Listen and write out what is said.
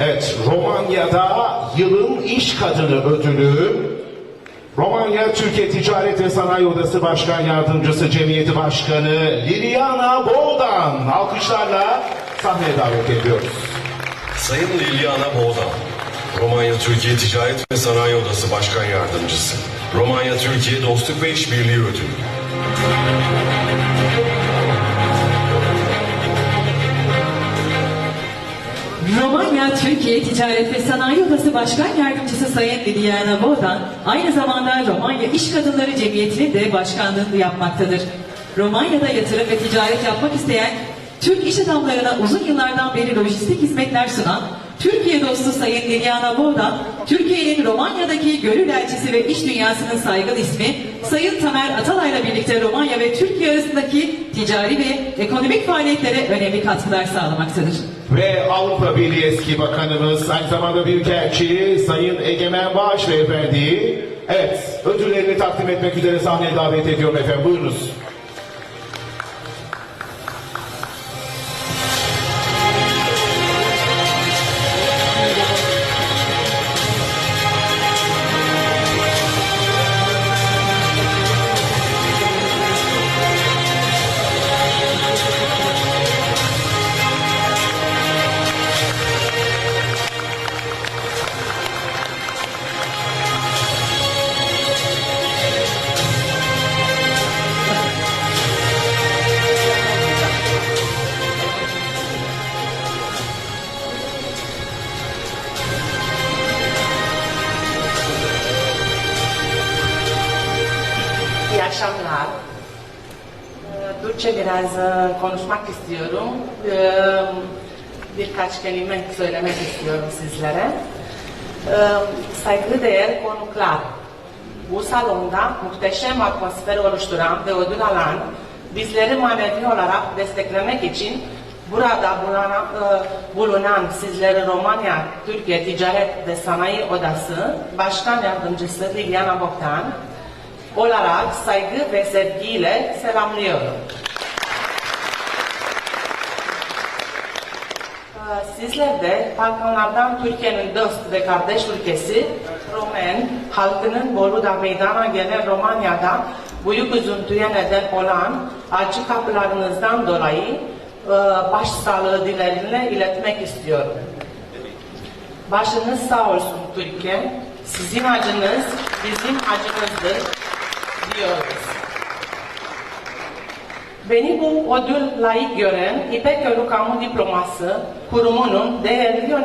Evet, Romanya'da yılın iş kadını ödülü Romanya Türkiye Ticaret ve Sanayi Odası Başkan Yardımcısı Cemiyeti Başkanı Liliana Boğdan alkışlarla sahneye davet ediyoruz. Sayın Liliana Boğdan, Romanya Türkiye Ticaret ve Sanayi Odası Başkan Yardımcısı, Romanya Türkiye Dostluk ve İşbirliği Ödülü. Romanya Türkiye Ticaret ve Sanayi Odası Başkan Yardımcısı Sayın Liliana Boğdan, aynı zamanda Romanya İş Kadınları Cemiyeti'nin de başkanlığını yapmaktadır. Romanya'da yatırım ve ticaret yapmak isteyen Türk iş adamlarına uzun yıllardan beri lojistik hizmetler sunan Türkiye dostu Sayın Liliana Boğdan, Türkiye'nin Romanya'daki gönül elçisi ve iş dünyasının saygın ismi Sayın Tamer Atalay'la birlikte Romanya ve Türkiye arasındaki ticari ve ekonomik faaliyetlere önemli katkılar sağlamaktadır. Ve Avrupa Birliği eski bakanımız, aynı zamanda Büyükelçi Sayın Egemen Bağış Beyefendi'yi evet ödüllerini takdim etmek üzere sahneye davet ediyorum efendim. Buyurunuz. Akşamlar. Ee, Türkçe biraz e, konuşmak istiyorum. Ee, Birkaç kelime söylemek istiyorum sizlere. Ee, Saygıdeğer konuklar, bu salonda muhteşem atmosfer oluşturan ve ödül alan bizleri manevi olarak desteklemek için burada bulunan, e, bulunan sizleri Romanya Türkiye Ticaret ve Sanayi Odası Başkan Yardımcısı Liliana Bogdan, olarak saygı ve sevgiyle selamlıyorum. Ee, Sizler de Balkanlardan Türkiye'nin dost ve kardeş ülkesi Romen halkının Bolu'da meydana gelen Romanya'da büyük üzüntüye neden olan acı kapılarınızdan dolayı e, başsağlığı dileriyle iletmek istiyorum. Başınız sağ olsun Türkiye. Sizin acınız bizim acımızdır Beni bu ödül layık gören İpek Yolu Diploması Kurumu'nun değerli